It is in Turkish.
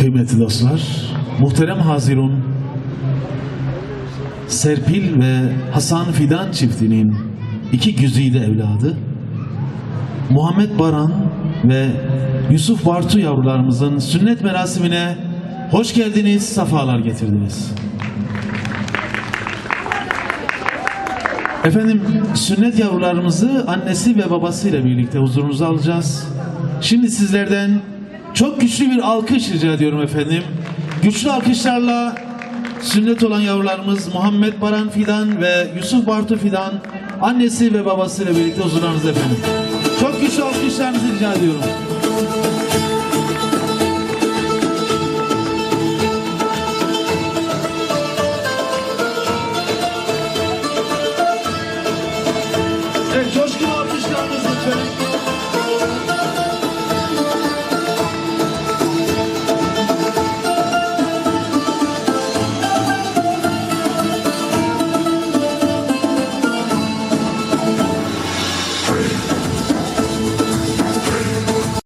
Kıymetli dostlar, muhterem Hazirun, Serpil ve Hasan Fidan çiftinin iki güzide evladı, Muhammed Baran ve Yusuf Bartu yavrularımızın sünnet merasimine hoş geldiniz, safalar getirdiniz. Efendim sünnet yavrularımızı annesi ve babasıyla birlikte huzurunuza alacağız. Şimdi sizlerden çok güçlü bir alkış rica ediyorum efendim. Güçlü alkışlarla sünnet olan yavrularımız Muhammed Baran Fidan ve Yusuf Bartu Fidan annesi ve babasıyla birlikte huzurlarınızda efendim. Çok güçlü alkışlarınızı rica ediyorum.